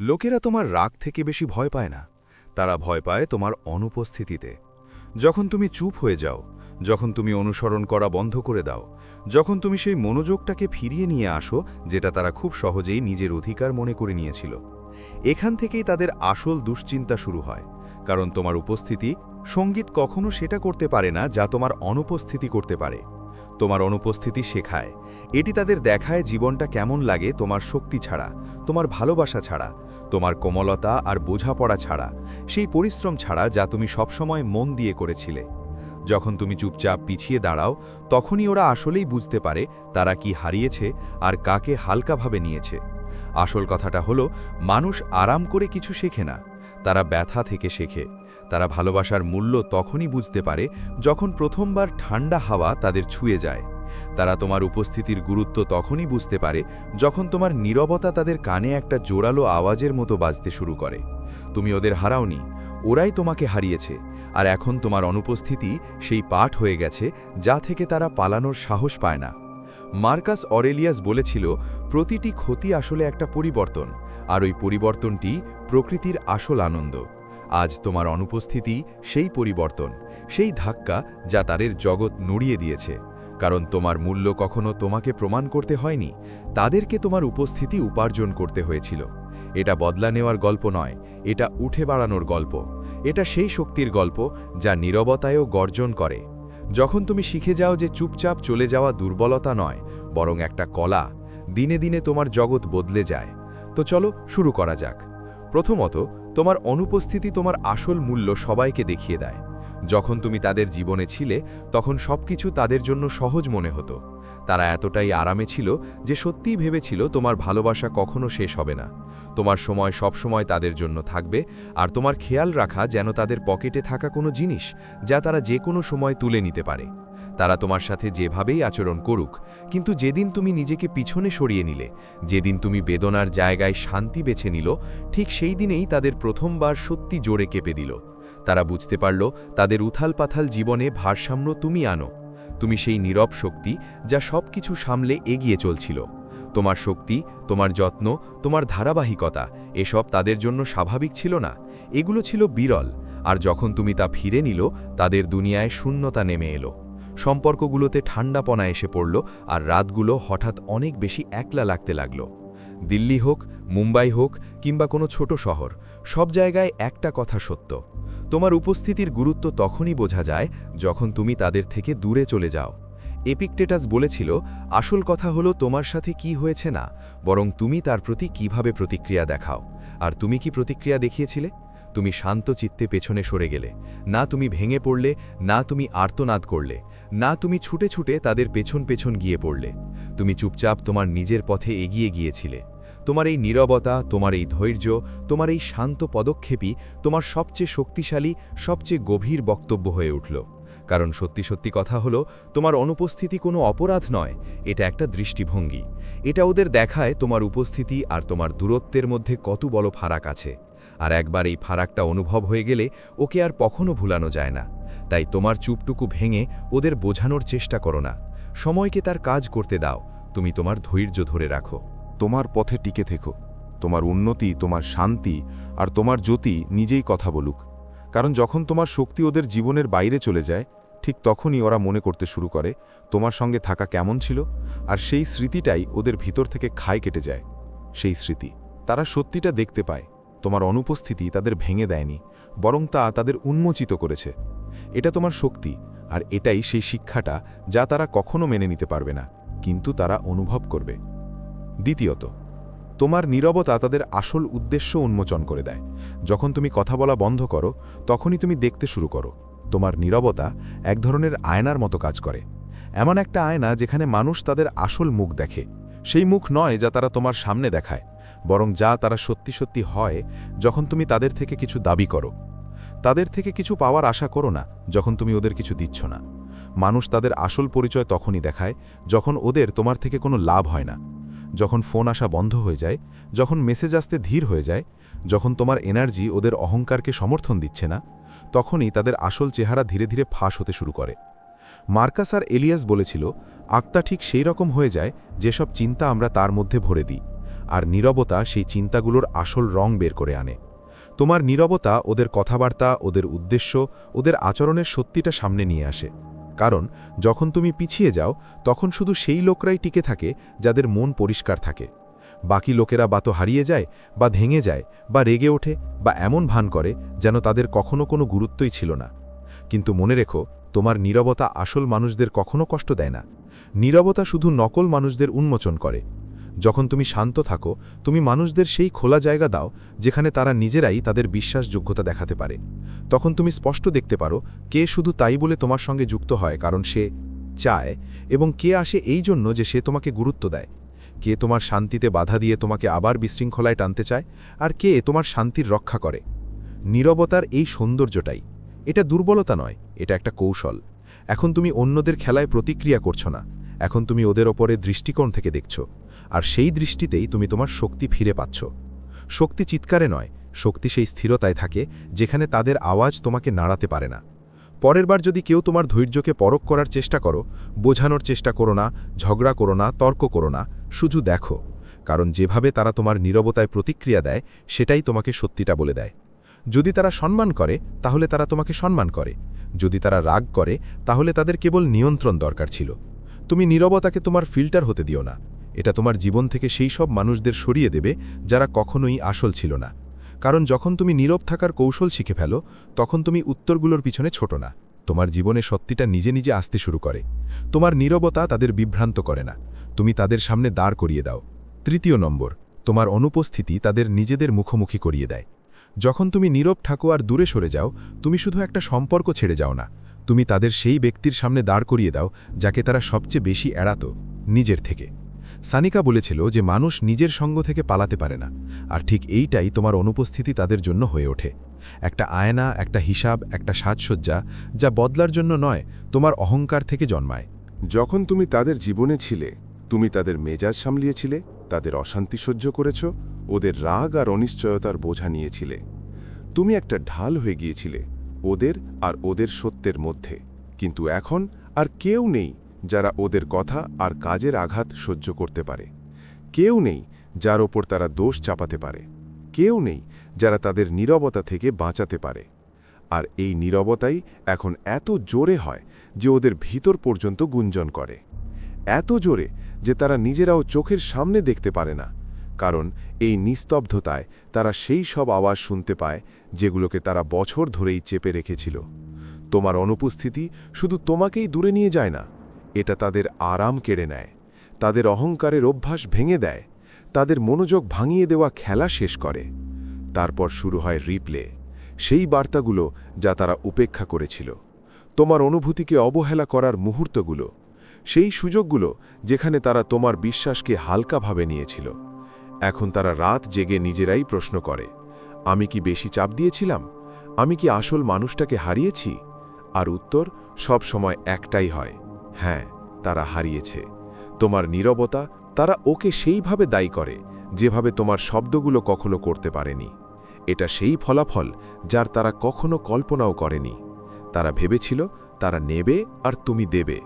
লোকেরা তোমার রাগ থেকে বেশি ভয় পায় না। তারা ভয় পায় তোমার অনুপস্থিতিতে। যখন তুমি চুপ হয়ে যাও, যখন তুমি অনুসরণ করা বন্ধ করে দাও, যখন তুমি সেই মনোযোগটাকে ফিরিয়ে নিয়ে আসো, যেটা তারা খুব সহজেই নিজের অধিকার মনে করে নিয়েছিল। এখান থেকেই তাদের আসল দুশ্চিন্তা শুরু হয়, কারণ তোমার উপস্থিতি, সংগীত কখনো সেটা করতে পারে না যা তোমার অনুপস্থিতি করতে পারে। তোমার অনুপস্থিতি শেখায়। এটি তাদের দেখায় জীবনটা কেমন লাগে তোমার শক্তি ছাড়া, তোমার ভালোবাসা ছাড়া তোমার কোমলতা আর বোঝাপড়া ছাড়া, সেই পরিশ্রম ছাড়া যা তুমি সবসময় মন দিয়ে করেছিলে। যখন তুমি চুপচাপ পিছিয়ে দাঁড়াও, তখনই ওরা আসলেই বুঝতে পারে তারা কি হারিয়েছে আর কাকে হালকাভাবে নিয়েছে। আসল কথাটা হলো, মানুষ আরাম করে কিছু শেখে না। তারা ব্যথা থেকে শেখে। তারা ভালোবাসার মূল্য তখনই বুঝতে পারে যখন প্রথমবার ঠান্ডা হাওয়া তাদের ছুঁয়ে যায়। তারা তোমার উপস্থিতির গুরুত্ব তখনই বুঝতে পারে যখন তোমার নীরবতা তাদের কানে একটা জোরালো আওয়াজের মতো বাজতে শুরু করে। তুমি ওদের হারাওনি, ওরাই তোমাকে হারিয়েছে, আর এখন তোমার অনুপস্থিতি সেই পাঠ হয়ে গেছে যা থেকে তারা পালানোর সাহস পায় না। মার্কাস অরেলিয়াস বলেছিল, প্রতিটি ক্ষতি আসলে একটা পরিবর্তন, আর ওই পরিবর্তনটি প্রকৃতির আসল আনন্দ। আজ তোমার অনুপস্থিতি সেই পরিবর্তন, সেই ধাক্কা যা তাদের জগৎ নড়িয়ে দিয়েছে। কারণ তোমার মূল্য কখনো তোমাকে প্রমাণ করতে হয়নি, তাদেরকে তোমার উপস্থিতি উপার্জন করতে হয়েছিল। এটা বদলা নেওয়ার গল্প নয়, এটা উঠে বাড়ানোর গল্প। এটা সেই শক্তির গল্প যা নীরবতায়ও গর্জন করে। যখন তুমি শিখে যাও যে চুপচাপ চলে যাওয়া দুর্বলতা নয়, বরং একটা কলা, দিনে দিনে তোমার জগৎ বদলে যায়। তো চলো শুরু করা যাক। প্রথমত, তোমার অনুপস্থিতি তোমার আসল মূল্য সবাইকে দেখিয়ে দেয়। যখন তুমি তাদের জীবনে ছিলে, তখন সবকিছু তাদের জন্য সহজ মনে হতো। তারা এতটাই আরামে ছিল যে সত্যিই ভেবেছিল তোমার ভালোবাসা কখনো শেষ হবে না। তোমার সময় সব সময় তাদের জন্য থাকবে, আর তোমার খেয়াল রাখা যেন তাদের পকেটে থাকা কোনো জিনিস যা তারা যে কোনো সময় তুলে নিতে পারে। তারা তোমার সাথে যেভাবেই আচরণ করুক, কিন্তু যেদিন তুমি নিজেকে পিছনে সরিয়ে নিলে, যেদিন তুমি বেদনার জায়গায় শান্তি বেছে নিল, ঠিক সেই দিনেই তাদের প্রথমবার সত্যি জোরে কেঁপে দিল। তারা বুঝতে পারল, তাদের উথাল পাথাল জীবনে ভারসাম্য তুমি আনো। তুমি সেই নীরব শক্তি যা সব কিছু সামলে এগিয়ে চলছিল। তোমার শক্তি, তোমার যত্ন, তোমার ধারাবাহিকতা, এসব তাদের জন্য স্বাভাবিক ছিল না। এগুলো ছিল বিরল, আর যখন তুমি তা ফিরে নিল, তাদের দুনিয়ায় শূন্যতা নেমে এলো। সম্পর্কগুলোতে ঠান্ডাপনা এসে পড়ল, আর রাতগুলো হঠাৎ অনেক বেশি একলা লাগতে লাগল। দিল্লি হোক, মুম্বাই হোক, কিংবা কোনো ছোট শহর সব জায়গায় একটা কথা সত্য। তোমার উপস্থিতির গুরুত্ব তখনই বোঝা যায় যখন তুমি তাদের থেকে দূরে চলে যাও। এপিকটেটাস বলেছিল, আসল কথা হলো তোমার সাথে কি হয়েছে না, বরং তুমি তার প্রতি কীভাবে প্রতিক্রিয়া দেখাও। আর তুমি কি প্রতিক্রিয়া দেখিয়েছিলে? তুমি শান্ত চিত্তে পেছনে সরে গেলে। না তুমি ভেঙে পড়লে, না তুমি আর্তনাদ করলে। না তুমি ছুটে ছুটে তাদের পেছন পেছন গিয়ে পড়লে। তুমি চুপচাপ তোমার নিজের পথে এগিয়ে গিয়েছিলে। তোমার এই নীরবতা, তোমার এই ধৈর্য, তোমার এই শান্ত পদক্ষেপই তোমার সবচেয়ে শক্তিশালী, সবচেয়ে গভীর বক্তব্য হয়ে উঠল। কারণ সত্যি সত্যি কথা হলো, তোমার অনুপস্থিতি কোনো অপরাধ নয়, এটা একটা দৃষ্টিভঙ্গি। এটা ওদের দেখায় তোমার উপস্থিতি আর তোমার দূরত্বের মধ্যে কত বড় ফারাক আছে। আর একবার এই ফারাকটা অনুভব হয়ে গেলে ওকে আর কখনো ভুলানো যায় না। তাই তোমার চুপটুকু ভেঙে ওদের বোঝানোর চেষ্টা করো না। সময়কে তার কাজ করতে দাও। তুমি তোমার ধৈর্য ধরে রাখো। তোমার পথে টিকে থেকো। তোমার উন্নতি, তোমার শান্তি আর তোমার জ্যোতি নিজেই কথা বলুক। কারণ যখন তোমার শক্তি ওদের জীবনের বাইরে চলে যায়, ঠিক তখনই ওরা মনে করতে শুরু করে, তোমার সঙ্গে থাকা কেমন ছিল? আর সেই স্মৃতিটাই ওদের ভিতর থেকে খায় কেটে যায়। সেই স্মৃতি, তারা সত্যিটা দেখতে পায়। তোমার অনুপস্থিতি তাদের ভেঙে দেয়নি, বরং তা তাদের উন্মোচিত করেছে। এটা তোমার শক্তি, আর এটাই সেই শিক্ষাটা যা তারা কখনো মেনে নিতে পারবে না, কিন্তু তারা অনুভব করবে। দ্বিতীয়ত, তোমার নীরবতা তাদের আসল উদ্দেশ্য উন্মোচন করে দেয়। যখন তুমি কথা বলা বন্ধ করো, তখনই তুমি দেখতে শুরু করো। তোমার নীরবতা এক ধরনের আয়নার মতো কাজ করে। এমন একটা আয়না যেখানে মানুষ তাদের আসল মুখ দেখে। সেই মুখ নয় যা তারা তোমার সামনে দেখায়, বরং যা তারা সত্যি সত্যি হয় যখন তুমি তাদের থেকে কিছু দাবি করো। তাদের থেকে কিছু পাওয়ার আশা করো না যখন তুমি ওদের কিছু দিচ্ছ না। মানুষ তাদের আসল পরিচয় তখনই দেখায় যখন ওদের তোমার থেকে কোনো লাভ হয় না। যখন ফোন আসা বন্ধ হয়ে যায়, যখন মেসেজ আসতে ধীর হয়ে যায়, যখন তোমার এনার্জি ওদের অহংকারকে সমর্থন দিচ্ছে না, তখনই তাদের আসল চেহারা ধীরে ধীরে ফাঁস হতে শুরু করে। মার্কাস আর এলিয়াস বলেছিল, আত্মা ঠিক সেই রকম হয়ে যায় যেসব চিন্তা আমরা তার মধ্যে ভরে দিই, আর নীরবতা সেই চিন্তাগুলোর আসল রং বের করে আনে। তোমার নীরবতা ওদের কথাবার্তা, ওদের উদ্দেশ্য, ওদের আচরণের সত্যিটা সামনে নিয়ে আসে। কারণ যখন তুমি পিছিয়ে যাও, তখন শুধু সেই লোকরাই টিকে থাকে যাদের মন পরিষ্কার থাকে। বাকি লোকেরা বা তো হারিয়ে যায়, বা ভেঙে যায়, বা রেগে ওঠে, বা এমন ভান করে যেন তাদের কখনো কোনো গুরুত্বই ছিল না। কিন্তু মনে রেখো, তোমার নীরবতা আসল মানুষদের কখনো কষ্ট দেয় না। নীরবতা শুধু নকল মানুষদের উন্মোচন করে। যখন তুমি শান্ত থাকো, তুমি মানুষদের সেই খোলা জায়গা দাও, যেখানে তারা নিজেরাই তাদের বিশ্বাসযোগ্যতা দেখাতে পারে। তখন তুমি স্পষ্ট দেখতে পারো, কে শুধু তাই বলে তোমার সঙ্গে যুক্ত হয়, কারণ সে চায়, এবং কে আসে এই জন্য যে সে তোমাকে গুরুত্ব দেয়। কে তোমার শান্তিতে বাধা দিয়ে তোমাকে আবার বিশৃঙ্খলায় টানতে চায়, আর কে তোমার শান্তির রক্ষা করে। নীরবতার এই সৌন্দর্যটাই। এটা দুর্বলতা নয়, এটা একটা কৌশল। এখন তুমি অন্যদের খেলায় প্রতিক্রিয়া করছ না। এখন তুমি ওদের ওপরে দৃষ্টিকোণ থেকে দেখছ। আর সেই দৃষ্টিতেই তুমি তোমার শক্তি ফিরে পাচ্ছ। শক্তি চিৎকারে নয়, শক্তি সেই স্থিরতায় থাকে, যেখানে তাদের আওয়াজ তোমাকে নাড়াতে পারে না। পরের বার যদি কেউ তোমার ধৈর্যকে পরক করার চেষ্টা করো, বোঝানোর চেষ্টা করো না, ঝগড়া করো না, তর্ক করো না, শুধু দেখো, কারণ যেভাবে তারা তোমার নীরবতায় প্রতিক্রিয়া দেয়, সেটাই তোমাকে সত্যিটা বলে দেয়। যদি তারা সম্মান করে, তাহলে তারা তোমাকে সম্মান করে। যদি তারা রাগ করে, তাহলে তাদের কেবল নিয়ন্ত্রণ দরকার ছিল। তুমি নীরবতাকে তোমার ফিল্টার হতে দিও না। এটা তোমার জীবন থেকে সেই সব মানুষদের সরিয়ে দেবে যারা কখনোই আসল ছিল না। কারণ যখন তুমি নীরব থাকার কৌশল শিখে ফেলো, তখন তুমি উত্তরগুলোর পিছনে ছোট না। তোমার জীবনে সত্যিটা নিজে নিজে আসতে শুরু করে। তোমার নীরবতা তাদের বিভ্রান্ত করে না। তুমি তাদের সামনে দাঁড় করিয়ে দাও। তৃতীয় নম্বর, তোমার অনুপস্থিতি তাদের নিজেদের মুখোমুখি করিয়ে দেয়। যখন তুমি নীরব ঠাকো আর দূরে সরে যাও, তুমি শুধু একটা সম্পর্ক ছেড়ে যাও না। তুমি তাদের সেই ব্যক্তির সামনে দাঁড় করিয়ে দাও, যাকে তারা সবচেয়ে বেশি এড়াত, নিজের থেকে। সানিকা বলেছিল যে মানুষ নিজের সঙ্গ থেকে পালাতে পারে না, আর ঠিক এইটাই তোমার অনুপস্থিতি তাদের জন্য হয়ে ওঠে। একটা আয়না, একটা হিসাব, একটা সাজসজ্জা, যা বদলার জন্য নয়, তোমার অহংকার থেকে জন্মায়। যখন তুমি তাদের জীবনে ছিলে, তুমি তাদের মেজাজ সামলিয়েছিলে, তাদের অশান্তি সহ্য করেছ, ওদের রাগ আর অনিশ্চয়তার বোঝা নিয়েছিলে। তুমি একটা ঢাল হয়ে গিয়েছিলে, ওদের আর ওদের সত্যের মধ্যে। কিন্তু এখন আর কেউ নেই যারা ওদের কথা আর কাজের আঘাত সহ্য করতে পারে। কেউ নেই যার ওপর তারা দোষ চাপাতে পারে। কেউ নেই যারা তাদের নীরবতা থেকে বাঁচাতে পারে। আর এই নীরবতাই এখন এত জোরে হয় যে ওদের ভিতর পর্যন্ত গুঞ্জন করে। এত জোরে যে তারা নিজেরাও চোখের সামনে দেখতে পারে না। কারণ এই নিস্তব্ধতায় তারা সেই সব আওয়াজ শুনতে পায় যেগুলোকে তারা বছর ধরেই চেপে রেখেছিল। তোমার অনুপস্থিতি শুধু তোমাকেই দূরে নিয়ে যায় না। এটা তাদের আরাম কেড়ে নেয়, তাদের অহংকারের অভ্যাস ভেঙে দেয়, তাদের মনোযোগ ভাঙিয়ে দেওয়া খেলা শেষ করে। তারপর শুরু হয় রিপ্লে, সেই বার্তাগুলো যা তারা উপেক্ষা করেছিল। তোমার অনুভূতিকে অবহেলা করার মুহূর্তগুলো, সেই সুযোগগুলো যেখানে তারা তোমার বিশ্বাসকে হালকাভাবে নিয়েছিল। এখন তারা রাত জেগে নিজেরাই প্রশ্ন করে, আমি কি বেশি চাপ দিয়েছিলাম? আমি কি আসল মানুষটাকে হারিয়েছি? আর উত্তর সব সময় একটাই হয় হ্যাঁ তারা হারিয়েছে। তোমার নীরবতা তারা ওকে সেইভাবে দায়ী করে, যেভাবে তোমার শব্দগুলো কখনো করতে পারেনি। এটা সেই ফলাফল যার তারা কখনো কল্পনাও করেনি। তারা ভেবেছিল তারা নেবে আর তুমি দেবে।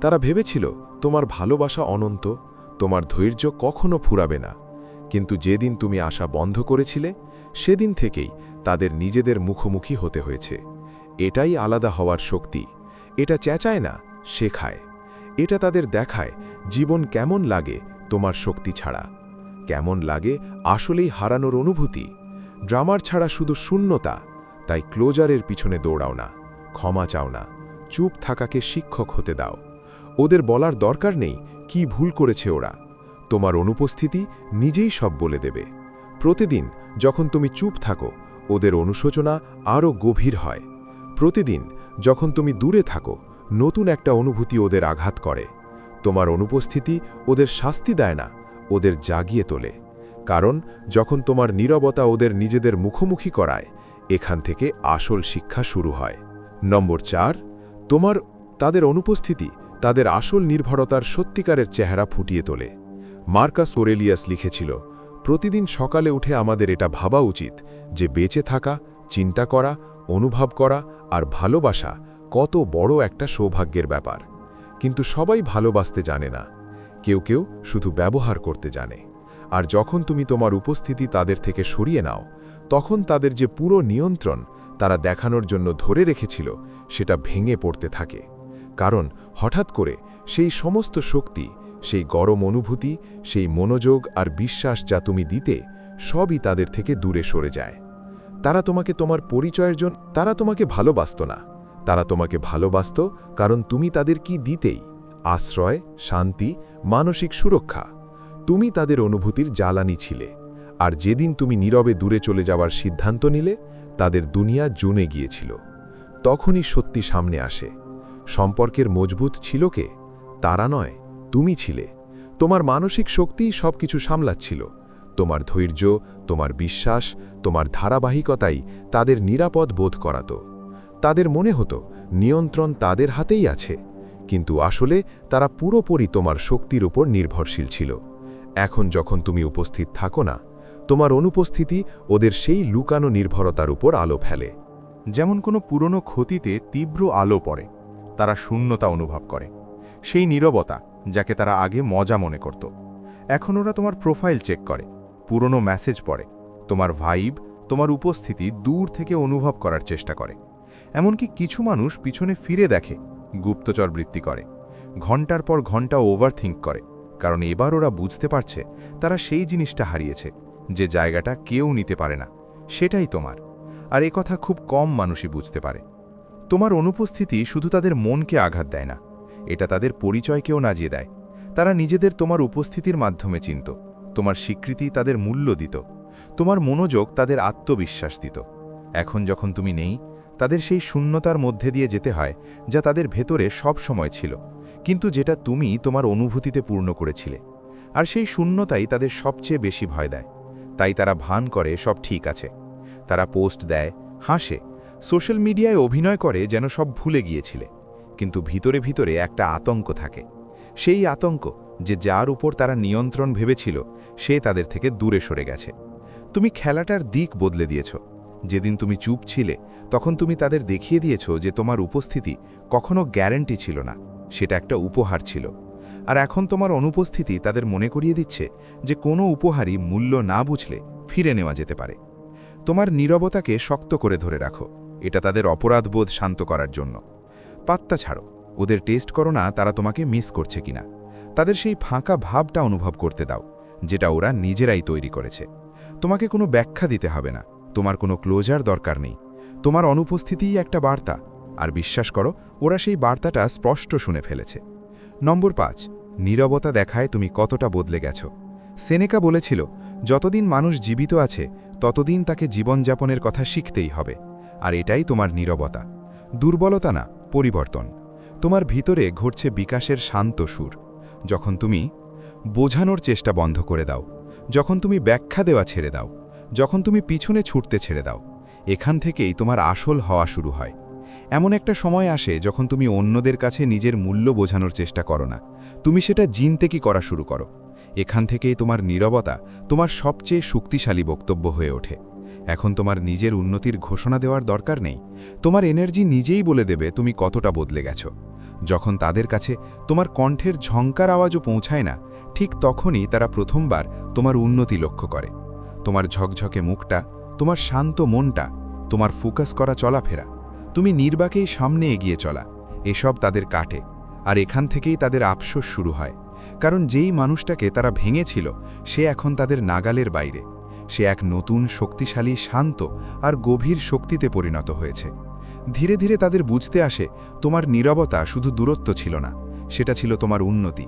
তারা ভেবেছিল তোমার ভালোবাসা অনন্ত, তোমার ধৈর্য কখনো ফুরাবে না। কিন্তু যেদিন তুমি আশা বন্ধ করেছিলে, সেদিন থেকেই তাদের নিজেদের মুখোমুখি হতে হয়েছে। এটাই আলাদা হওয়ার শক্তি। এটা চেঁচায় না শেখায়। এটা তাদের দেখায় জীবন কেমন লাগে তোমার শক্তি ছাড়া। কেমন লাগে আসলেই হারানোর অনুভূতি। ড্রামার ছাড়া শুধু শূন্যতা, তাই ক্লোজারের পিছনে দৌড়াও না, ক্ষমা চাও না, চুপ থাকাকে শিক্ষক হতে দাও। ওদের বলার দরকার নেই কি ভুল করেছে ওরা। তোমার অনুপস্থিতি নিজেই সব বলে দেবে। প্রতিদিন যখন তুমি চুপ থাকো, ওদের অনুশোচনা আরও গভীর হয়। প্রতিদিন যখন তুমি দূরে থাকো নতুন একটা অনুভূতি ওদের আঘাত করে। তোমার অনুপস্থিতি ওদের শাস্তি দেয় না, ওদের জাগিয়ে তোলে। কারণ, যখন তোমার নীরবতা ওদের নিজেদের মুখোমুখি করায়, এখান থেকে আসল শিক্ষা শুরু হয়। নম্বর চার, তোমার, তাদের অনুপস্থিতি তাদের আসল নির্ভরতার সত্যিকারের চেহারা ফুটিয়ে তোলে। মার্কাস ওরেলিয়াস লিখেছিল, প্রতিদিন সকালে উঠে আমাদের এটা ভাবা উচিত যে বেঁচে থাকা, চিন্তা করা, অনুভব করা আর ভালোবাসা কত বড় একটা সৌভাগ্যের ব্যাপার। কিন্তু সবাই ভালোবাসতে জানে না। কেউ কেউ শুধু ব্যবহার করতে জানে। আর যখন তুমি তোমার উপস্থিতি তাদের থেকে সরিয়ে নাও, তখন তাদের যে পুরো নিয়ন্ত্রণ তারা দেখানোর জন্য ধরে রেখেছিল, সেটা ভেঙে পড়তে থাকে। কারণ হঠাৎ করে সেই সমস্ত শক্তি, সেই গরম অনুভূতি, সেই মনোযোগ আর বিশ্বাস যা তুমি দিতে, সবই তাদের থেকে দূরে সরে যায়। তারা তোমাকে তোমার পরিচয়ের জন্য তারা তোমাকে ভালোবাসত না। তারা তোমাকে ভালোবাসত, কারণ তুমি তাদের কি দিতেই? আশ্রয়, শান্তি, মানসিক সুরক্ষা। তুমি তাদের অনুভূতির জ্বালানি ছিলে। আর যেদিন তুমি নীরবে দূরে চলে যাওয়ার সিদ্ধান্ত নিলে, তাদের দুনিয়া জুনে গিয়েছিল। তখনই সত্যি সামনে আসে। সম্পর্কের মজবুত ছিল কে? তারা নয়, তুমি ছিলে। তোমার মানসিক শক্তিই সব কিছু সামলাচ্ছিল। তোমার ধৈর্য, তোমার বিশ্বাস, তোমার ধারাবাহিকতাই তাদের নিরাপদ বোধ করাত। তাদের মনে হতো, নিয়ন্ত্রণ তাদের হাতেই আছে। কিন্তু আসলে তারা পুরোপুরি তোমার শক্তির উপর নির্ভরশীল ছিল। এখন যখন তুমি উপস্থিত থাকো না, তোমার অনুপস্থিতি ওদের সেই লুকানো নির্ভরতার উপর আলো ফেলে। যেমন কোনো পুরনো ক্ষতিতে তীব্র আলো পড়ে, তারা শূন্যতা অনুভব করে। সেই নীরবতা যাকে তারা আগে মজা মনে করত। এখন ওরা তোমার প্রোফাইল চেক করে, পুরনো মেসেজ পড়ে, তোমার ভাইব, তোমার উপস্থিতি দূর থেকে অনুভব করার চেষ্টা করে। এমনকি কিছু মানুষ পিছনে ফিরে দেখে, গুপ্তচর বৃত্তি করে। ঘণ্টার পর ঘণ্টা ওভারথিঙ্ক করে, কারণ এবার ওরা বুঝতে পারছে, তারা সেই জিনিসটা হারিয়েছে, যে জায়গাটা কেউ নিতে পারে না। সেটাই তোমার। আর এ কথা খুব কম মানুষই বুঝতে পারে। তোমার অনুপস্থিতি শুধু তাদের মনকে আঘাত দেয় না, এটা তাদের পরিচয়কেও নাজিয়ে দেয়। তারা নিজেদের তোমার উপস্থিতির মাধ্যমে চিনত, তোমার স্বীকৃতি তাদের মূল্য দিত, তোমার মনোযোগ তাদের আত্মবিশ্বাস দিত। এখন যখন তুমি নেই তাদের সেই শূন্যতার মধ্যে দিয়ে যেতে হয়, যা তাদের ভেতরে সব সময় ছিল। কিন্তু যেটা তুমি তোমার অনুভূতিতে পূর্ণ করেছিলে। আর সেই শূন্যতাই তাদের সবচেয়ে বেশি ভয় দেয়। তাই তারা ভান করে, সব ঠিক আছে। তারা পোস্ট দেয়, হাসে। সোশ্যাল মিডিয়ায় অভিনয় করে যেন সব ভুলে গিয়েছিলে। কিন্তু ভিতরে ভিতরে একটা আতঙ্ক থাকে। সেই আতঙ্ক যে যার উপর তারা নিয়ন্ত্রণ ভেবেছিল, সে তাদের থেকে দূরে সরে গেছে। তুমি খেলাটার দিক বদলে দিয়েছ। যেদিন তুমি চুপ ছিলে, তখন তুমি তাদের দেখিয়ে দিয়েছ যে তোমার উপস্থিতি কখনো গ্যারেন্টি ছিল না, সেটা একটা উপহার ছিল। আর এখন তোমার অনুপস্থিতি তাদের মনে করিয়ে দিচ্ছে যে কোনো উপহারই মূল্য না বুঝলে ফিরে নেওয়া যেতে পারে। তোমার নীরবতাকে শক্ত করে ধরে রাখো, এটা তাদের অপরাধবোধ শান্ত করার জন্য। পাত্তা ছাড়ো, ওদের টেস্ট করো না তারা তোমাকে মিস করছে কিনা। তাদের সেই ফাঁকা ভাবটা অনুভব করতে দাও, যেটা ওরা নিজেরাই তৈরি করেছে। তোমাকে কোনো ব্যাখ্যা দিতে হবে না। তোমার কোনো ক্লোজার দরকার নেই। তোমার অনুপস্থিতিই একটা বার্তা। আর বিশ্বাস করো, ওরা সেই বার্তাটা স্পষ্ট শুনে ফেলেছে। নম্বর পাঁচ, নীরবতা দেখায় তুমি কতটা বদলে গেছো। সেনেকা বলেছিল, যতদিন মানুষ জীবিত আছে, ততদিন তাকে জীবনযাপনের কথা শিখতেই হবে। আর এটাই তোমার নীরবতা। দুর্বলতা না, পরিবর্তন। তোমার ভিতরে ঘটছে বিকাশের শান্ত সুর। যখন তুমি বোঝানোর চেষ্টা বন্ধ করে দাও, যখন তুমি ব্যাখ্যা দেওয়া ছেড়ে দাও যখন তুমি পিছনে ছুটতে ছেড়ে দাও, এখান থেকেই তোমার আসল হওয়া শুরু হয়। এমন একটা সময় আসে যখন তুমি অন্যদের কাছে নিজের মূল্য বোঝানোর চেষ্টা করো না। তুমি সেটা জিনতে কি করা শুরু করো। এখান থেকেই তোমার নীরবতা তোমার সবচেয়ে শক্তিশালী বক্তব্য হয়ে ওঠে। এখন তোমার নিজের উন্নতির ঘোষণা দেওয়ার দরকার নেই। তোমার এনার্জি নিজেই বলে দেবে তুমি কতটা বদলে গেছো। যখন তাদের কাছে তোমার কণ্ঠের ঝঙ্কার আওয়াজও পৌঁছায় না, ঠিক তখনই তারা প্রথমবার তোমার উন্নতি লক্ষ্য করে। তোমার ঝকঝকে মুখটা, তোমার শান্ত মনটা, তোমার ফোকাস করা চলাফেরা। তুমি নির্বাকেই সামনে এগিয়ে চলা। এসব তাদের কাটে, আর এখান থেকেই তাদের আফসোস শুরু হয়। কারণ যেই মানুষটাকে তারা ভেঙেছিল, সে এখন তাদের নাগালের বাইরে। সে এক নতুন শক্তিশালী, শান্ত আর গভীর শক্তিতে পরিণত হয়েছে। ধীরে ধীরে তাদের বুঝতে আসে, তোমার নীরবতা শুধু দূরত্ব ছিল না, সেটা ছিল তোমার উন্নতি।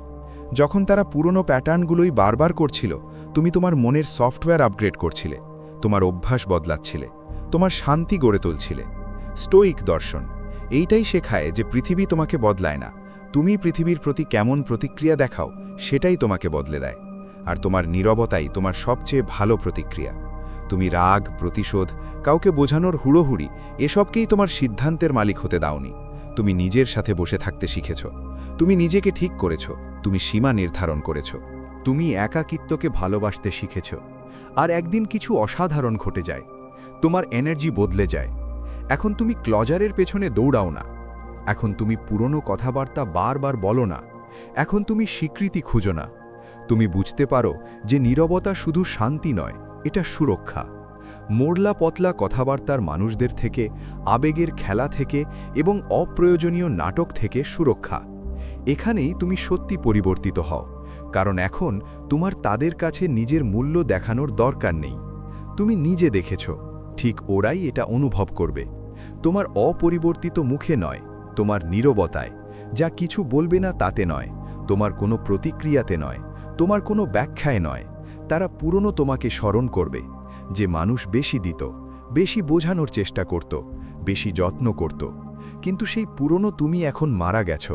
যখন তারা পুরনো প্যাটার্নগুলোই বারবার করছিল তুমি তোমার মনের সফটওয়্যার আপগ্রেড করছিলে, তোমার অভ্যাস বদলাচ্ছিলে, তোমার শান্তি গড়ে তুলছিলে। স্টোইক দর্শন, এইটাই শেখায় যে পৃথিবী তোমাকে বদলায় না। তুমি পৃথিবীর প্রতি কেমন প্রতিক্রিয়া দেখাও, সেটাই তোমাকে বদলে দেয়। আর তোমার নীরবতাই তোমার সবচেয়ে ভালো প্রতিক্রিয়া। তুমি রাগ, প্রতিশোধ, কাউকে বোঝানোর হুড়োহুড়ি, এসবকেই তোমার সিদ্ধান্তের মালিক হতে দাওনি। তুমি নিজের সাথে বসে থাকতে শিখেছ। তুমি নিজেকে ঠিক করেছ। তুমি সীমা নির্ধারণ করেছ। তুমি একাকিত্বকে ভালোবাসতে শিখেছ। আর একদিন কিছু অসাধারণ ঘটে যায়। তোমার এনার্জি বদলে যায়। এখন তুমি ক্লজারের পেছনে দৌড়াও না। এখন তুমি পুরনো কথাবার্তা বারবার বলো না। এখন তুমি স্বীকৃতি খুঁজো না। তুমি বুঝতে পারো যে নীরবতা শুধু শান্তি নয়, এটা সুরক্ষা। মোড়লা পতলা কথাবার্তার মানুষদের থেকে, আবেগের খেলা থেকে এবং অপ্রয়োজনীয় নাটক থেকে সুরক্ষা। এখানেই তুমি সত্যি পরিবর্তিত হও। কারণ এখন তোমার তাদের কাছে নিজের মূল্য দেখানোর দরকার নেই। তুমি নিজে দেখেছ, ঠিক ওরাই এটা অনুভব করবে। তোমার অপরিবর্তিত মুখে নয়, তোমার নীরবতায়। যা কিছু বলবে না তাতে নয়, তোমার কোনো প্রতিক্রিয়াতে নয়, তোমার কোনো ব্যাখ্যায় নয়। তারা পুরনো তোমাকে স্মরণ করবে, যে মানুষ বেশি দিত, বেশি বোঝানোর চেষ্টা করত, বেশি যত্ন করত। কিন্তু সেই পুরনো তুমি এখন মারা গেছ।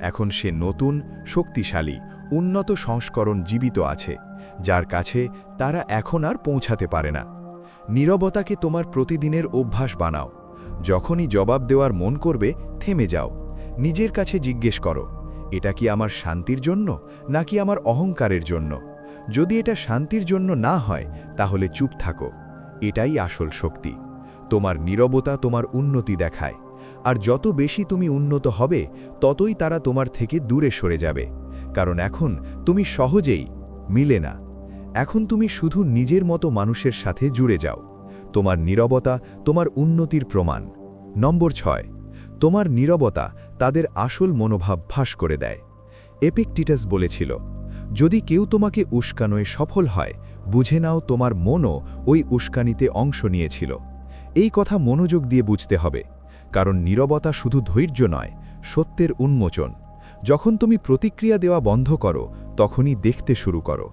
এখন সে নতুন, শক্তিশালী উন্নত সংস্করণ জীবিত আছে, যার কাছে তারা এখন আর পৌঁছাতে পারে না। নীরবতাকে তোমার প্রতিদিনের অভ্যাস বানাও। যখনই জবাব দেওয়ার মন করবে, থেমে যাও। নিজের কাছে জিজ্ঞেস করো, এটা কি আমার শান্তির জন্য, নাকি আমার অহংকারের জন্য? যদি এটা শান্তির জন্য না হয়, তাহলে চুপ থাকো। এটাই আসল শক্তি। তোমার নীরবতা তোমার উন্নতি দেখায়। আর যত বেশি তুমি উন্নত হবে, ততই তারা তোমার থেকে দূরে সরে যাবে। কারণ এখন তুমি সহজেই মিলে না। এখন তুমি শুধু নিজের মতো মানুষের সাথে জুড়ে যাও। তোমার নীরবতা, তোমার উন্নতির প্রমাণ। নম্বর ছয়, তোমার নীরবতা তাদের আসল মনোভাব ফাঁস করে দেয়। এপিকটিটাস বলেছিল, যদি কেউ তোমাকে উস্কানোয় সফল হয়, বুঝে নাও তোমার মনও ওই উস্কানিতে অংশ নিয়েছিল। এই কথা মনোযোগ দিয়ে বুঝতে হবে, কারণ নীরবতা শুধু ধৈর্য নয়, সত্যের উন্মোচন। যখন তুমি প্রতিক্রিয়া দেওয়া বন্ধ করো, তখনই দেখতে শুরু করো।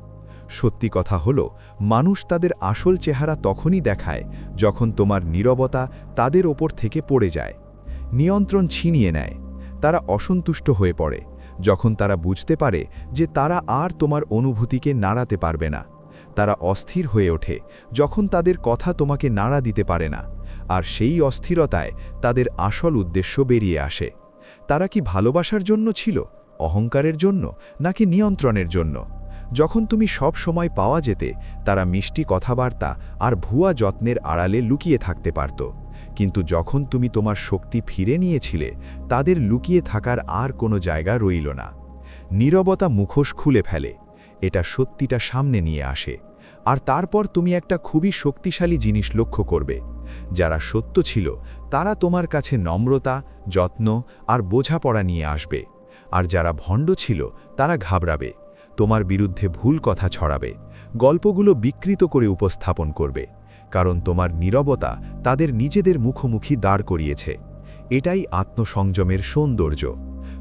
সত্যি কথা হলো, মানুষ তাদের আসল চেহারা তখনই দেখায় যখন তোমার নীরবতা তাদের ওপর থেকে পড়ে যায়। নিয়ন্ত্রণ ছিনিয়ে নেয়। তারা অসন্তুষ্ট হয়ে পড়ে। যখন তারা বুঝতে পারে যে তারা আর তোমার অনুভূতিকে নাড়াতে পারবে না, তারা অস্থির হয়ে ওঠে যখন তাদের কথা তোমাকে নাড়া দিতে পারে না, আর সেই অস্থিরতায় তাদের আসল উদ্দেশ্য বেরিয়ে আসে। তারা কি ভালোবাসার জন্য ছিল, অহংকারের জন্য, নাকি নিয়ন্ত্রণের জন্য? যখন তুমি সব সময় পাওয়া যেতে, তারা মিষ্টি কথাবার্তা আর ভুয়া যত্নের আড়ালে লুকিয়ে থাকতে পারত। কিন্তু যখন তুমি তোমার শক্তি ফিরে নিয়েছিলে, তাদের লুকিয়ে থাকার আর কোনো জায়গা রইল না। নীরবতা মুখোশ খুলে ফেলে। এটা সত্যিটা সামনে নিয়ে আসে। আর তারপর তুমি একটা খুবই শক্তিশালী জিনিস লক্ষ্য করবে। যারা সত্য ছিল, তারা তোমার কাছে নম্রতা, যত্ন আর বোঝাপড়া নিয়ে আসবে। আর যারা ভণ্ড ছিল, তারা ঘাবড়াবে। তোমার বিরুদ্ধে ভুল কথা ছড়াবে। গল্পগুলো বিকৃত করে উপস্থাপন করবে। কারণ তোমার নীরবতা তাদের নিজেদের মুখোমুখি দাঁড় করিয়েছে। এটাই আত্মসংযমের সৌন্দর্য।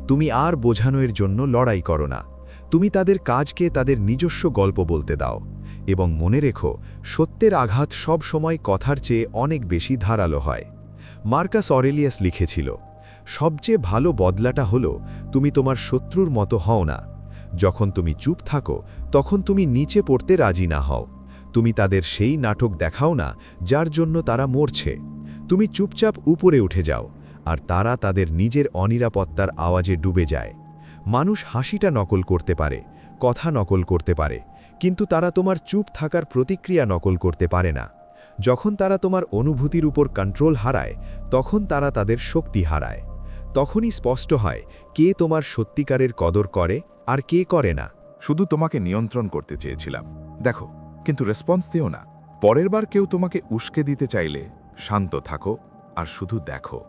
তুমি আর বোঝানোর জন্য লড়াই করো না। তুমি তাদের কাজকে তাদের নিজস্ব গল্প বলতে দাও। এবং মনে রেখো, সত্যের আঘাত সব সময় কথার চেয়ে অনেক বেশি ধারালো হয়। মার্কাস অরেলিয়াস লিখেছিল, সবচেয়ে ভালো বদলাটা হলো, তুমি তোমার শত্রুর মতো হও না। যখন তুমি চুপ থাকো, তখন তুমি নিচে পড়তে রাজি না হও। তুমি তাদের সেই নাটক দেখাও না, যার জন্য তারা মরছে। তুমি চুপচাপ উপরে উঠে যাও, আর তারা তাদের নিজের অনিরাপত্তার আওয়াজে ডুবে যায়। মানুষ হাসিটা নকল করতে পারে, কথা নকল করতে পারে কিন্তু তারা তোমার চুপ থাকার প্রতিক্রিয়া নকল করতে পারে না। যখন তারা তোমার অনুভূতির উপর কন্ট্রোল হারায়, তখন তারা তাদের শক্তি হারায়। তখনই স্পষ্ট হয় কে তোমার সত্যিকারের কদর করে আর কে করে না। শুধু তোমাকে নিয়ন্ত্রণ করতে চেয়েছিলাম। দেখো, কিন্তু রেসপন্স দিও না। পরের বার কেউ তোমাকে উস্কে দিতে চাইলে শান্ত থাকো আর শুধু দেখো।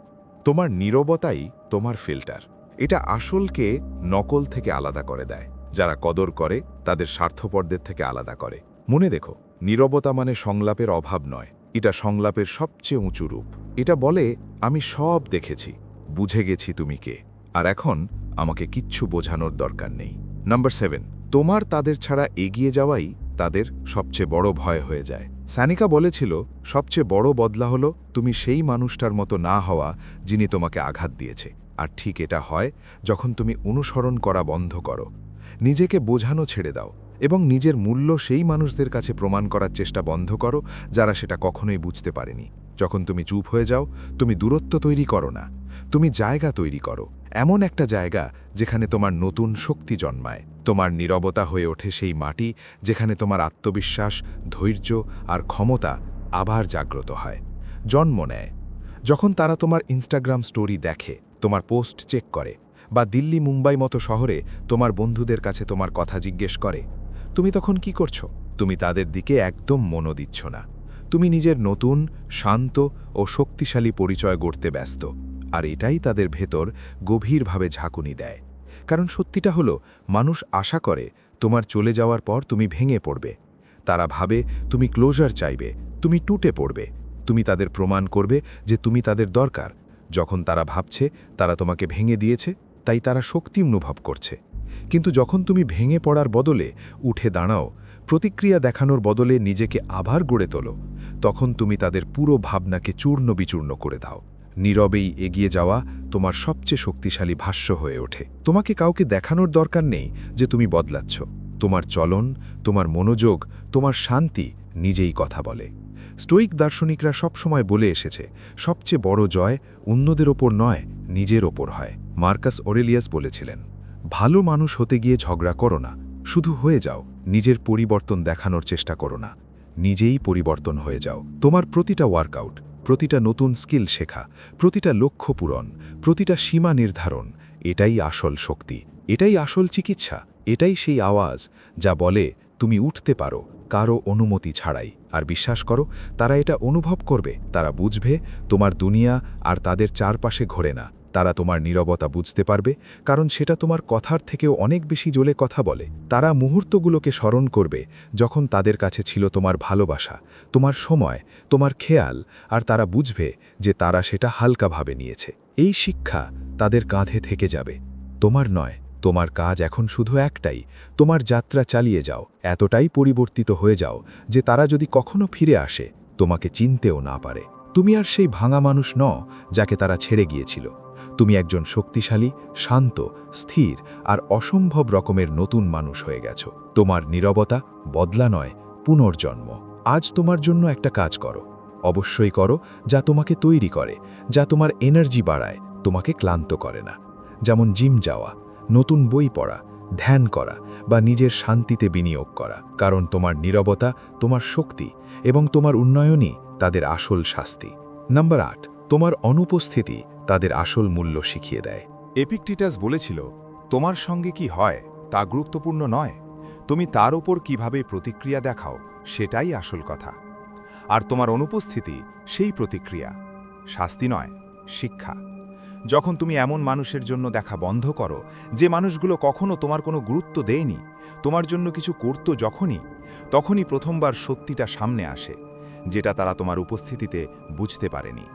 তোমার নীরবতাই তোমার ফিল্টার এটা আসলকে নকল থেকে আলাদা করে দেয়। যারা কদর করে, তাদের স্বার্থপরদের থেকে আলাদা করে। মনে দেখো নীরবতা মানে সংলাপের অভাব নয়, এটা সংলাপের সবচেয়ে উঁচু রূপ। এটা বলে, আমি সব দেখেছি, বুঝে গেছি তুমি কে, আর এখন আমাকে কিচ্ছু বোঝানোর দরকার নেই। নাম্বার সেভেন তোমার তাদের ছাড়া এগিয়ে যাওয়াই তাদের সবচেয়ে বড় ভয় হয়ে যায়। সানিকা বলেছিল, সবচেয়ে বড় বদলা হলো তুমি সেই মানুষটার মতো না হওয়া যিনি তোমাকে আঘাত দিয়েছে। আর ঠিক এটা হয় যখন তুমি অনুসরণ করা বন্ধ করো। নিজেকে বোঝানো ছেড়ে দাও এবং নিজের মূল্য সেই মানুষদের কাছে প্রমাণ করার চেষ্টা বন্ধ করো যারা সেটা কখনোই বুঝতে পারেনি। যখন তুমি চুপ হয়ে যাও, তুমি দূরত্ব তৈরি করো না। তুমি জায়গা তৈরি করো। এমন একটা জায়গা যেখানে তোমার নতুন শক্তি জন্মায়। তোমার নীরবতা হয়ে ওঠে সেই মাটি যেখানে তোমার আত্মবিশ্বাস, ধৈর্য আর ক্ষমতা আবার জাগ্রত হয়। জন্ম নেয়। যখন তারা তোমার ইনস্টাগ্রাম স্টোরি দেখে, তোমার পোস্ট চেক করে বা দিল্লি মুম্বাই মতো শহরে তোমার বন্ধুদের কাছে তোমার কথা জিজ্ঞেস করে। তুমি তখন কি করছ? তুমি তাদের দিকে একদম মনো দিচ্ছ না। তুমি নিজের নতুন, শান্ত ও শক্তিশালী পরিচয় গড়তে ব্যস্ত, আর এটাই তাদের ভেতর গভীরভাবে ঝাঁকুনি দেয়। কারণ সত্যিটা হলো, মানুষ আশা করে, তোমার চলে যাওয়ার পর তুমি ভেঙে পড়বে। তারা ভাবে, তুমি ক্লোজার চাইবে, তুমি টুটে পড়বে। তুমি তাদের প্রমাণ করবে যে তুমি তাদের দরকার। যখন তারা ভাবছে, তারা তোমাকে ভেঙে দিয়েছে তাই তারা শক্তি অনুভব করছে। কিন্তু যখন তুমি ভেঙে পড়ার বদলে উঠে দাঁড়াও, প্রতিক্রিয়া দেখানোর বদলে নিজেকে আবার গড়ে তোলো, তখন তুমি তাদের পুরো ভাবনাকে চূর্ণ বিচূর্ণ করে দাও। নীরবেই এগিয়ে যাওয়া তোমার সবচেয়ে শক্তিশালী ভাষ্য হয়ে ওঠে। তোমাকে কাউকে দেখানোর দরকার নেই যে তুমি বদলাচ্ছ। তোমার চলন, তোমার মনোযোগ, তোমার শান্তি নিজেই কথা বলে। স্টোইক দার্শনিকরা সবসময় বলে এসেছে, সবচেয়ে বড় জয় অন্যদের ওপর নয়, নিজের ওপর হয়। মার্কাস ওরেলিয়াস বলেছিলেন, ভালো মানুষ হতে গিয়ে ঝগড়া করো না, শুধু হয়ে যাও, নিজের পরিবর্তন দেখানোর চেষ্টা করো না, নিজেই পরিবর্তন হয়ে যাও। তোমার প্রতিটা ওয়ার্কআউট প্রতিটা নতুন স্কিল শেখা, প্রতিটা লক্ষ্য পূরণ, প্রতিটা সীমা নির্ধারণ, এটাই আসল শক্তি, এটাই আসল চিকিৎসা, এটাই সেই আওয়াজ যা বলে তুমি উঠতে পারো, কারও অনুমতি ছাড়াই। আর বিশ্বাস করো, তারা এটা অনুভব করবে, তারা বুঝবে, তোমার দুনিয়া আর তাদের চারপাশে ঘোরে না। তারা তোমার নীরবতা বুঝতে পারবে, কারণ সেটা তোমার কথার থেকেও অনেক বেশি জোলে কথা বলে। তারা মুহূর্তগুলোকে স্মরণ করবে, যখন তাদের কাছে ছিল তোমার ভালোবাসা, তোমার সময়, তোমার খেয়াল, আর তারা বুঝবে যে তারা সেটা হালকাভাবে নিয়েছে। এই শিক্ষা তাদের কাঁধে থেকে যাবে। তোমার নয় তোমার কাজ এখন শুধু একটাই, তোমার যাত্রা চালিয়ে যাও, এতটাই পরিবর্তিত হয়ে যাও যে তারা যদি কখনো ফিরে আসে, তোমাকে চিনতেও না পারে। তুমি আর সেই ভাঙা মানুষ ন যাকে তারা ছেড়ে গিয়েছিল। তুমি একজন শক্তিশালী, শান্ত, স্থির আর অসম্ভব রকমের নতুন মানুষ হয়ে গেছ। তোমার নীরবতা বদলা নয়, পুনর্জন্ম। আজ তোমার জন্য একটা কাজ করো। অবশ্যই করো যা তোমাকে তৈরি করে, যা তোমার এনার্জি বাড়ায়, তোমাকে ক্লান্ত করে না। যেমন জিম যাওয়া নতুন বই পড়া, ধ্যান করা বা নিজের শান্তিতে বিনিয়োগ করা। কারণ তোমার নীরবতা, তোমার শক্তি এবং তোমার উন্নয়নই তাদের আসল শাস্তি। নাম্বার আট, তোমার অনুপস্থিতি তাদের আসল মূল্য শিখিয়ে দেয়। এপিকটিটাস বলেছিল, তোমার সঙ্গে কি হয় তা গুরুত্বপূর্ণ নয়। তুমি তার ওপর কীভাবে প্রতিক্রিয়া দেখাও সেটাই আসল কথা। আর তোমার অনুপস্থিতি সেই প্রতিক্রিয়া। শাস্তি নয়, শিক্ষা। যখন তুমি এমন মানুষের জন্য দেখা বন্ধ করো, যে মানুষগুলো কখনো তোমার কোনো গুরুত্ব দেয়নি, তোমার জন্য কিছু করত যখনই, তখনই প্রথমবার সত্যিটা সামনে আসে, যেটা তারা তোমার উপস্থিতিতে বুঝতে পারেনি।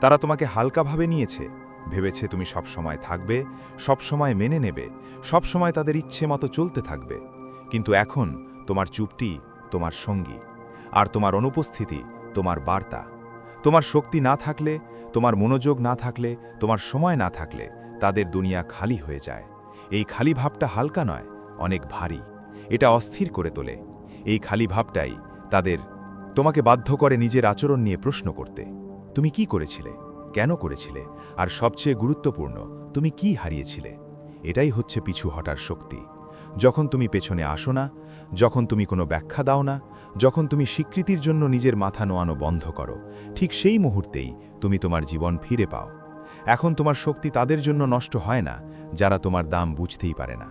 তারা তোমাকে হালকাভাবে নিয়েছে, ভেবেছে তুমি সব সময় থাকবে সব সময় মেনে নেবে সব সময় তাদের ইচ্ছে মতো চলতে থাকবে। কিন্তু এখন তোমার চুপটি তোমার সঙ্গী, আর তোমার অনুপস্থিতি তোমার বার্তা। তোমার শক্তি না থাকলে, তোমার মনোযোগ না থাকলে, তোমার সময় না থাকলে তাদের দুনিয়া খালি হয়ে যায়। এই খালি ভাবটা হালকা নয়, অনেক ভারী। এটা অস্থির করে তোলে। এই খালি ভাবটাই তাদের তোমাকে বাধ্য করে নিজের আচরণ নিয়ে প্রশ্ন করতে। তুমি কি করেছিলে? কেন করেছিলে? আর সবচেয়ে গুরুত্বপূর্ণ, তুমি কি হারিয়েছিলে? এটাই হচ্ছে পিছু হটার শক্তি। যখন তুমি পেছনে আসো না, যখন তুমি কোনো ব্যাখ্যা দাও না, যখন তুমি স্বীকৃতির জন্য নিজের মাথা নোয়ানো বন্ধ করো, ঠিক সেই মুহূর্তেই তুমি তোমার জীবন ফিরে পাও। এখন তোমার শক্তি তাদের জন্য নষ্ট হয় না, যারা তোমার দাম বুঝতেই পারে না।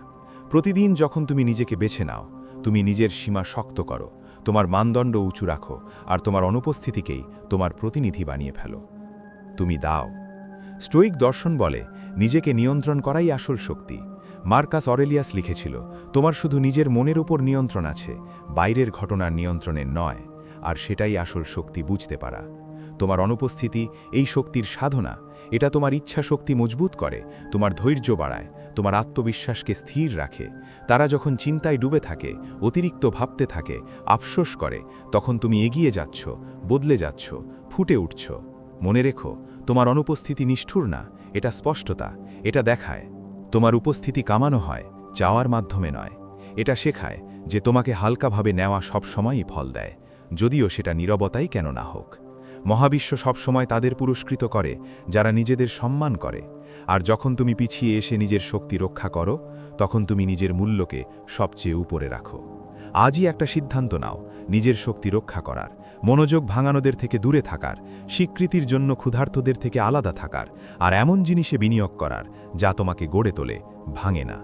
প্রতিদিন যখন তুমি নিজেকে বেছে নাও, তুমি নিজের সীমা শক্ত করো, তোমার মানদণ্ড উঁচু রাখো, আর তোমার অনুপস্থিতিকেই তোমার প্রতিনিধি বানিয়ে ফেলো। তুমি দাও। স্টোইক দর্শন বলে, নিজেকে নিয়ন্ত্রণ করাই আসল শক্তি। মার্কাস অরেলিয়াস লিখেছিল, তোমার শুধু নিজের মনের উপর নিয়ন্ত্রণ আছে, বাইরের ঘটনার নিয়ন্ত্রণের নয়, আর সেটাই আসল শক্তি বুঝতে পারা। তোমার অনুপস্থিতি, এই শক্তির সাধনা, এটা তোমার ইচ্ছা শক্তি মজবুত করে, তোমার ধৈর্য বাড়ায়, তোমার আত্মবিশ্বাসকে স্থির রাখে। তারা যখন চিন্তায় ডুবে থাকে, অতিরিক্ত ভাবতে থাকে, আফসোস করে, তখন তুমি এগিয়ে যাচ্ছ, বদলে যাচ্ছ, ফুটে উঠছ। মনে রেখো, তোমার অনুপস্থিতি নিষ্ঠুর না, এটা স্পষ্টতা, এটা দেখায়। তোমার উপস্থিতি কামানো হয়, চাওয়ার মাধ্যমে নয়। এটা শেখায় যে তোমাকে হালকাভাবে নেওয়া সবসময়ই ফল দেয়, যদিও সেটা নিরবতাই কেন না হোক। মহাবিশ্ব সবসময় তাদের পুরস্কৃত করে, যারা নিজেদের সম্মান করে। আর যখন তুমি পিছিয়ে এসে নিজের শক্তি রক্ষা করো, তখন তুমি নিজের মূল্যকে সবচেয়ে উপরে রাখো। আজই একটা সিদ্ধান্ত নাও, নিজের শক্তি রক্ষা করার, মনোযোগ ভাঙানোদের থেকে দূরে থাকার, স্বীকৃতির জন্য ক্ষুধার্তদের থেকে আলাদা থাকার, আর এমন জিনিসে বিনিয়োগ করার, যা তোমাকে গড়ে তোলে, ভাঙে না।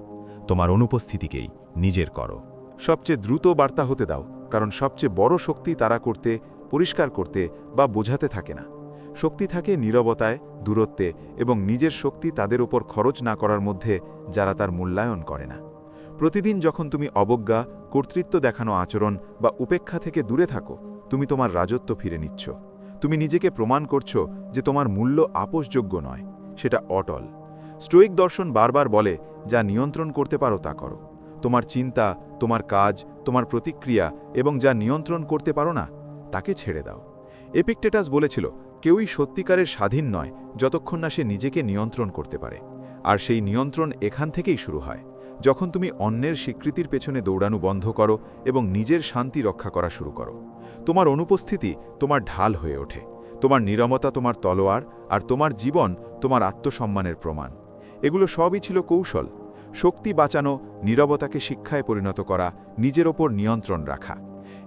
তোমার অনুপস্থিতিকেই নিজের করো। সবচেয়ে দ্রুত বার্তা হতে দাও, কারণ সবচেয়ে বড় শক্তি তারা করতে, পরিষ্কার করতে বা বোঝাতে থাকে না। শক্তি থাকে নীরবতায়, দূরত্বে এবং নিজের শক্তি তাদের উপর খরচ না করার মধ্যে যারা তার মূল্যায়ন করে না। প্রতিদিন যখন তুমি অবজ্ঞা, কর্তৃত্ব দেখানো আচরণ বা উপেক্ষা থেকে দূরে থাকো, তুমি তোমার রাজত্ব ফিরে নিচ্ছ। তুমি নিজেকে প্রমাণ করছ যে তোমার মূল্য আপোষযোগ্য নয়, সেটা অটল। স্টোইক দর্শন বারবার বলে, যা নিয়ন্ত্রণ করতে পারো তা করো। তোমার চিন্তা, তোমার কাজ, তোমার প্রতিক্রিয়া এবং যা নিয়ন্ত্রণ করতে পারো না, তাকে ছেড়ে দাও। এপিকটেটাস বলেছিল, কেউই সত্যিকারের স্বাধীন নয়, যতক্ষণ না সে নিজেকে নিয়ন্ত্রণ করতে পারে। আর সেই নিয়ন্ত্রণ এখান থেকেই শুরু হয়। যখন তুমি অন্যের স্বীকৃতির পেছনে দৌড়ানো বন্ধ করো এবং নিজের শান্তি রক্ষা করা শুরু করো। তোমার অনুপস্থিতি তোমার ঢাল হয়ে ওঠে। তোমার নিরমতা তোমার তলোয়ার আর তোমার জীবন তোমার আত্মসম্মানের প্রমাণ। এগুলো সবই ছিল কৌশল। শক্তি বাঁচানো, নীরবতাকে শিক্ষায় পরিণত করা, নিজের ওপর নিয়ন্ত্রণ রাখা।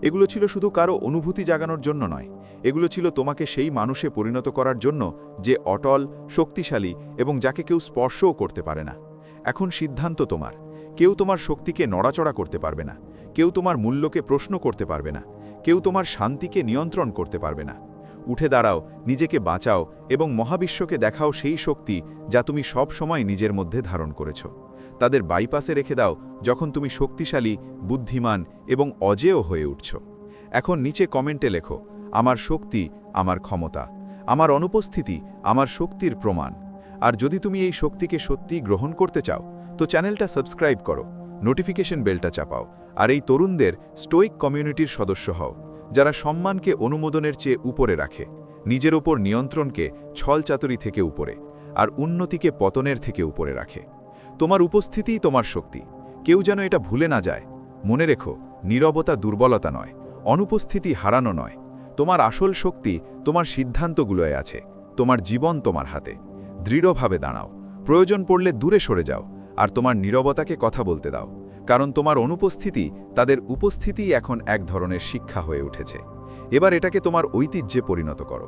এগুলো ছিল শুধু কারও অনুভূতি জাগানোর জন্য নয়। এগুলো ছিল তোমাকে সেই মানুষে পরিণত করার জন্য যে অটল, শক্তিশালী এবং যাকে কেউ স্পর্শও করতে পারে না। এখন সিদ্ধান্ত তোমার। কেউ তোমার শক্তিকে নড়াচড়া করতে পারবে না। কেউ তোমার মূল্যকে প্রশ্ন করতে পারবে না। কেউ তোমার শান্তিকে নিয়ন্ত্রণ করতে পারবে না। উঠে দাঁড়াও, নিজেকে বাঁচাও এবং মহাবিশ্বকে দেখাও সেই শক্তি যা তুমি সব সময় নিজের মধ্যে ধারণ করেছ। তাদের বাইপাসে রেখে দাও যখন তুমি শক্তিশালী, বুদ্ধিমান এবং অজেয় হয়ে উঠছ। এখন নিচে কমেন্টে লেখো, আমার শক্তি, আমার ক্ষমতা, আমার অনুপস্থিতি, আমার শক্তির প্রমাণ। আর যদি তুমি এই শক্তিকে সত্যি গ্রহণ করতে চাও, তো চ্যানেলটা সাবস্ক্রাইব করো, নোটিফিকেশন বেলটা চাপাও, আর এই তরুণদের স্টোইক কমিউনিটির সদস্য হও, যারা সম্মানকে অনুমোদনের চেয়ে উপরে রাখে, নিজের ওপর নিয়ন্ত্রণকে ছলচাতুরি থেকে উপরে, আর উন্নতিকে পতনের থেকে উপরে রাখে। তোমার উপস্থিতিই তোমার শক্তি। কেউ যেন এটা ভুলে না যায়। মনে রেখো, নীরবতা দুর্বলতা নয়, অনুপস্থিতি হারানো নয়। তোমার আসল শক্তি তোমার সিদ্ধান্তগুলোয় আছে, তোমার জীবন তোমার হাতে। দৃঢ়ভাবে দাঁড়াও। প্রয়োজন পড়লে দূরে সরে যাও আর তোমার নীরবতাকে কথা বলতে দাও, কারণ তোমার অনুপস্থিতি তাদের উপস্থিতি এখন এক ধরনের শিক্ষা হয়ে উঠেছে। এবার এটাকে তোমার ঐতিহ্যে পরিণত করো।